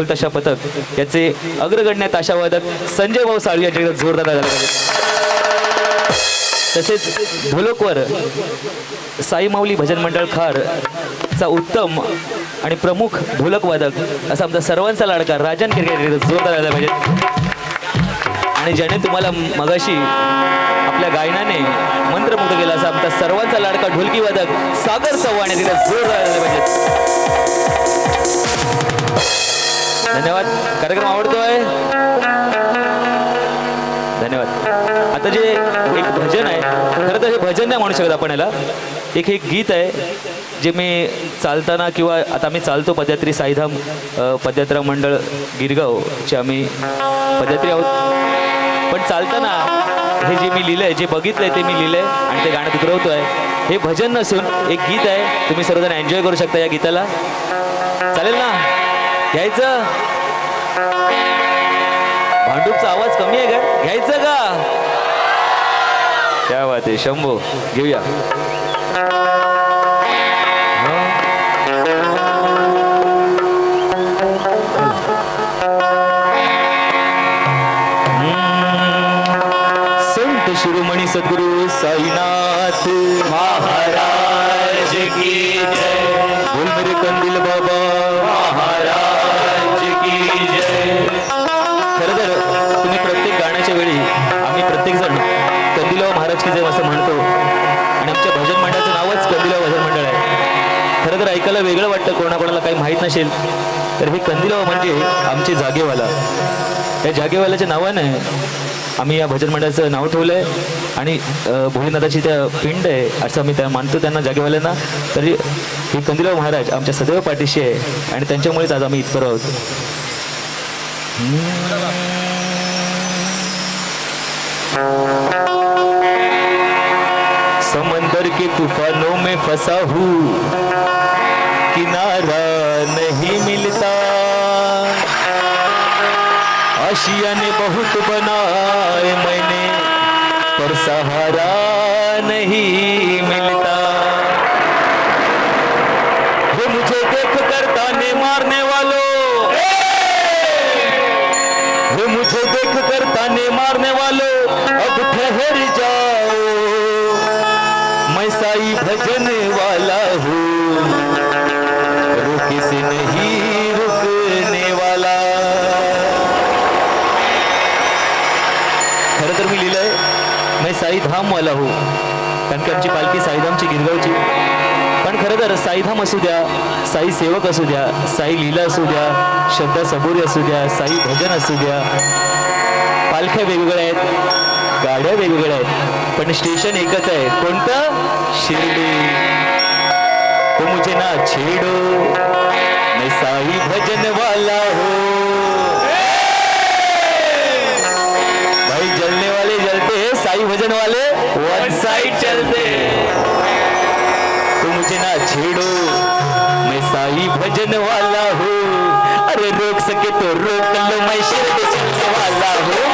ढोलताशा पथक याचे अग्रगण्य ताशावादक संजय भाऊ साळवी यांच्याकडे जोरदार तसेच ढोलकवर साई माऊली भजन मंडळ खार चा उत्तम आणि प्रमुख ढोलकवादक असा आमचा सर्वांचा लाडका राजन किरकेट जोरदार झाला पाहिजे आणि ज्याने तुम्हाला मगाशी आपल्या गायनाने मंत्रमुग्ध केला असा आमचा सर्वांचा लाडका ढोलकी वादक सागर चव्हाण यांनी जोरदार झाला पाहिजे धन्यवाद. कार्यक्रम आवडतोय. धन्यवाद. आता जे एक भजन आहे खरं तर हे भजन नाही म्हणू शकत आपण याला. एक हे गीत आहे जे मी चालताना किंवा आता मी चालतो पदयात्री साईधाम पदयात्रा मंडळ गिरगावचे आम्ही पदयात्री आहोत. पण चालताना हे जे मी लिहिलंय जे बघितलंय ते मी लिहिलंय आणि ते गाणं उतरवतोय. हे भजन नसून एक गीत आहे तुम्ही सर्वजण एन्जॉय करू शकता या गीताला. चालेल ना? घ्यायचं? भांडूपचा आवाज कमी आहे का? घ्यायचं का? त्या बात आहे शंभू. घेऊया. सद्गुरु माहीत नसेल तर हे कंदिलाव म्हणजे आमचे जागेवाला. या जागेवाल्याच्या नावानं आम्ही या भजन मंडळाचं नाव ठेवलं आहे आणि भोलेनाथाची त्या पिंड आहे असं आम्ही त्या मानतो त्यांना जागेवाल्यांना. तरी हे कंदिलाव महाराज आमच्या सदैव पाठीशी आहे आणि त्यांच्यामुळेच आज आम्ही इतपर आहोत. समंदर के तूफानों में फंसा हूँ. आशिया ने बहुत बनाए मैंने पर सहारा नहीं मिला। मैं हो. कारण की आमची पालखी साईधामची गिरगावची. पण खरं तर साईधाम असू द्या साई सेवक असू द्या साई लीला असू द्या श्रद्धा सबुरी असू द्या साई भजन असू द्या. पालख्या वेगवेगळ्या आहेत गाड्या वेगवेगळ्या आहेत पण स्टेशन एकच आहे. कोणतं? शिर्डी. तो मुझे ना छेडो. मैं साई भजन हो. भाई भजन वाले वन साइड चलते. तो मुझे ना छेड़ो मैं साई भजन वाला हूँ। अरे रोक सके तो रोक लो मैं शेर चलने वाला हूँ।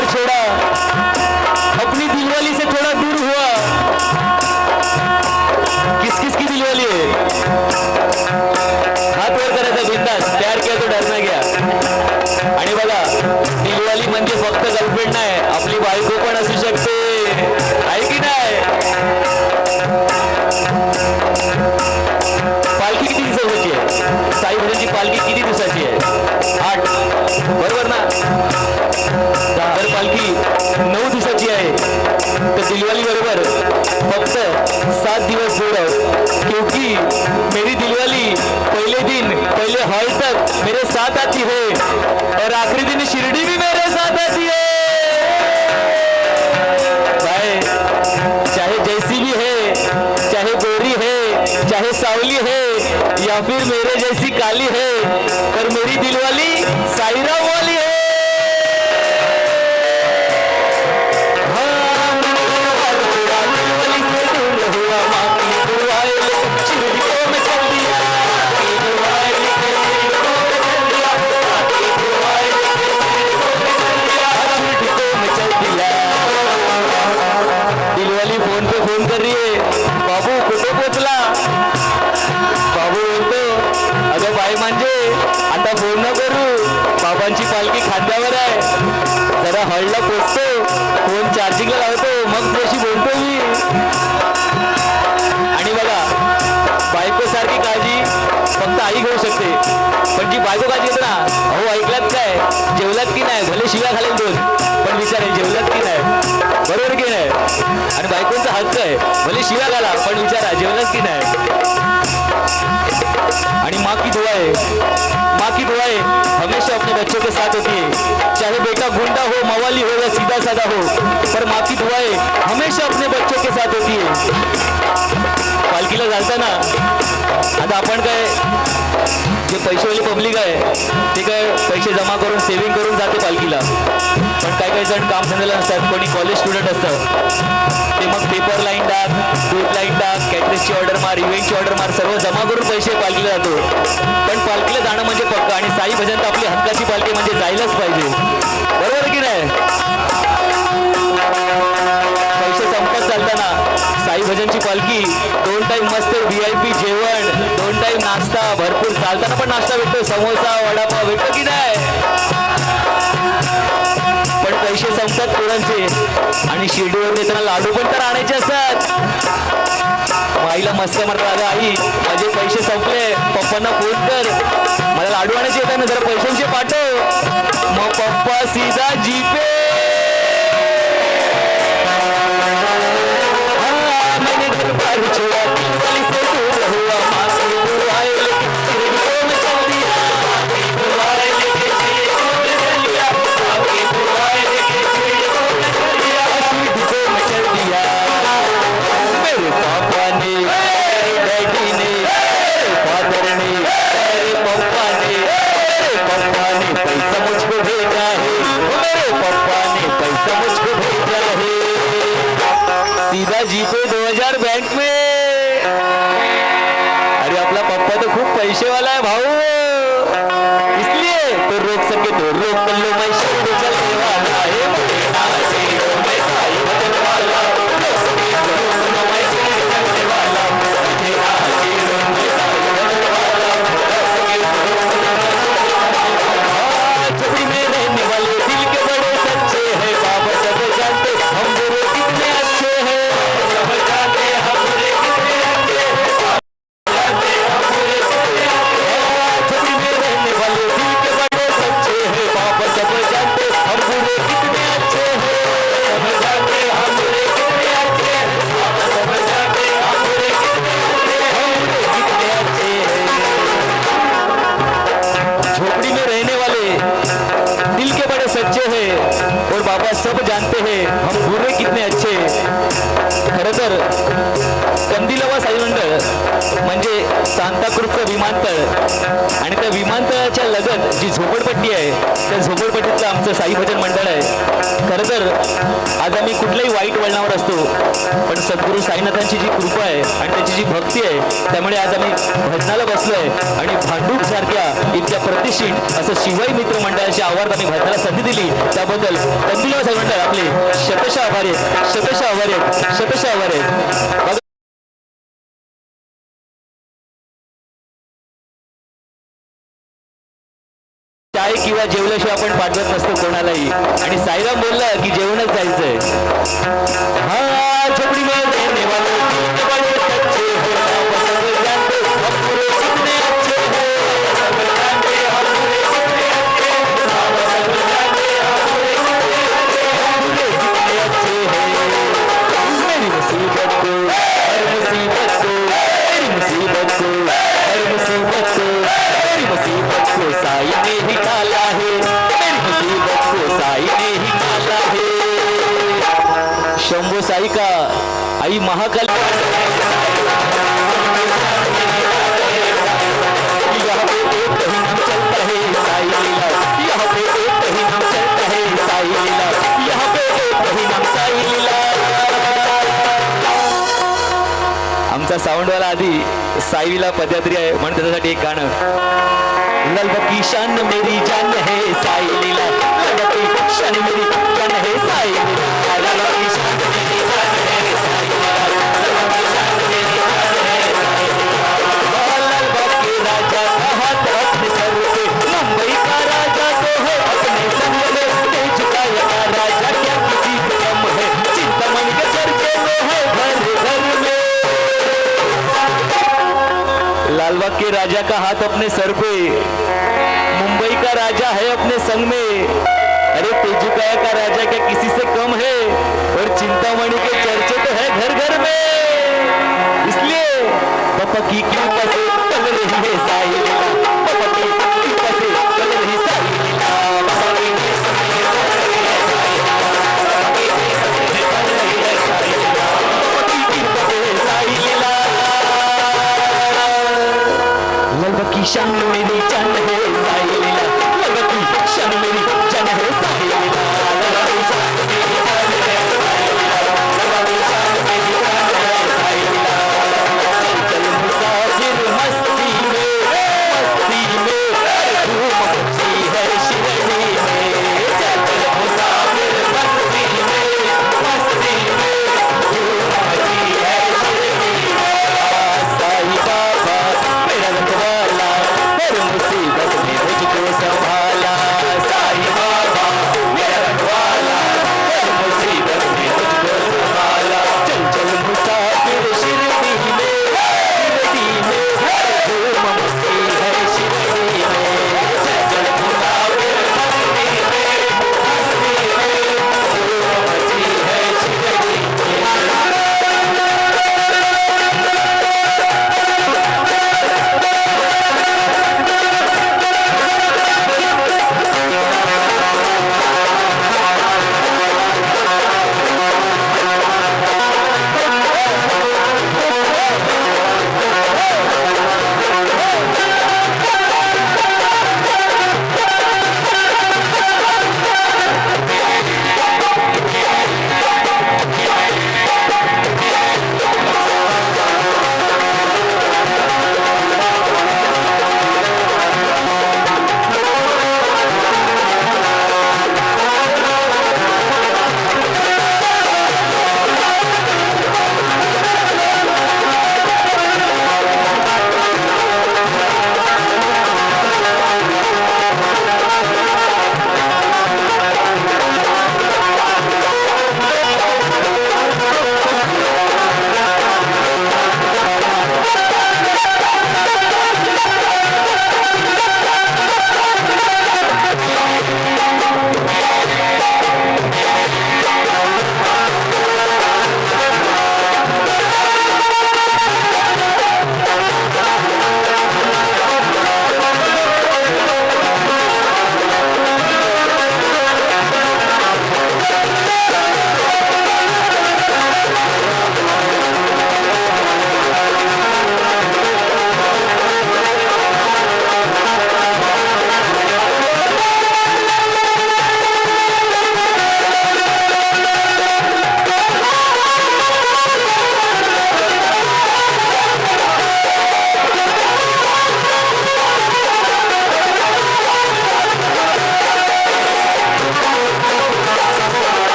मैंने आखिरी दिन शिरडी भी मेरे साथ ऐसी है। भाई, चाहे जैसी भी है, चाहे गोरी है, चाहे सावली है, या फिर बाबांची पालखी खांद्यावर आहे. जरा हळला पोचतो फोन चार्जिंगला लावतो. मग तशी बोलतो मी. आणि बघा बायको सारखी काळजी फक्त आई घेऊ शकते. पण जी बायको काळजी येते ना अहो ऐकलात काय? जेवलात की नाही? भले शिव्या घालेल दोन पण विचारेल जेवलात की नाही? बरोबर की नाही? आणि बायकोचा हक्क आहे. भले शिव्या घाला पण विचारा जेवलात की नाही? आणि माकी की दुआ है माँ की अपने बच्चों के साथ होती है चाहे बेटा गुंडा हो मवाली हो या सीधा साधा हो पर माँ की दुआएं हमेशा अपने बच्चों के साथ होती है पालखीला जाताना आता आपण काय जे पैसेवाली पब्लिक आहे ते काय पैसे जमा करून सेव्हिंग करून जाते पालखीला. पण काय काही जण काम झालेलं नसतात कोणी कॉलेज स्टुडंट असतं. ते मग पेपर लाईन टाक दूध लाईन टाक कॅटरेसची ऑर्डर मार इव्हेंटची ऑर्डर मार सर्व जमा करून पैसे पालखीला जातो. पण पालखीला जाणं म्हणजे पक्क आणि साई भजन तर आपली हक्काची पालखी म्हणजे जायलाच पाहिजे. बरोबर की नाही? आई भजनची पालखी दोन टाईम मस्त व्ही आय पी जेवण दोन टाईम नाश्ता भरपूर चालताना पण नाश्ता भेटतो समोसा वडापाव भेटतो की नाही? पण पैसे संपतात पोरांचे आणि शिर्डीवर देताना लाडू पण तर आणायचे असतात. आईला मस्त मारतात अगं आई माझे पैसे संपले पप्पांना फोन कर. मला लाडू आणायचे येतात ना जरा पैशांचे पाठव. मग पप्पा सीधा जीपे सीधा हजार 2000 तर कंदिलवा साई मंडळ म्हणजे सांताक्रूजचं विमानतळ आणि त्या विमान जी झोपडपट्टी आहे त्या झोपडपट्टीतलं आमचं साई भजन मंडळ आहे. खरं तर आज आम्ही कुठल्याही वाईट वळणावर असतो पण सद्गुरू साईनाथांची जी कृपा आहे आणि त्याची जी भक्ती आहे त्यामुळे आज आम्ही भजनाला बसलो आहे आणि भांडूप सारख्या इतक्या प्रतिष्ठित असं शिवाई मित्र मंडळाच्या आवारात आम्ही भजनाला संधी दिली. त्याबद्दल कंदिलवा साई मंडळ आपले शतशः आभार आहेत शतशः आभार आहेत शतशः आभार आहेत. किंवा जेवल्याशिवाय आपण पाठवत नसतो कोणालाही. आणि साईराम बोलला की जेवणच जायचंय. शंभू साईका आई महाकाल आमचा साऊंडवाला आधी साईला पद्यात्री आहे म्हणून त्याच्यासाठी एक गाणं. ललबकी शान मेरी जान है साईला लीला। ललबकी मेरी मुंबई राजा का हाथ अपने सर पे। मुंबई का राजा है अपने संग में। अरे तेजुकाया का राजा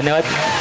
धन्यवाद.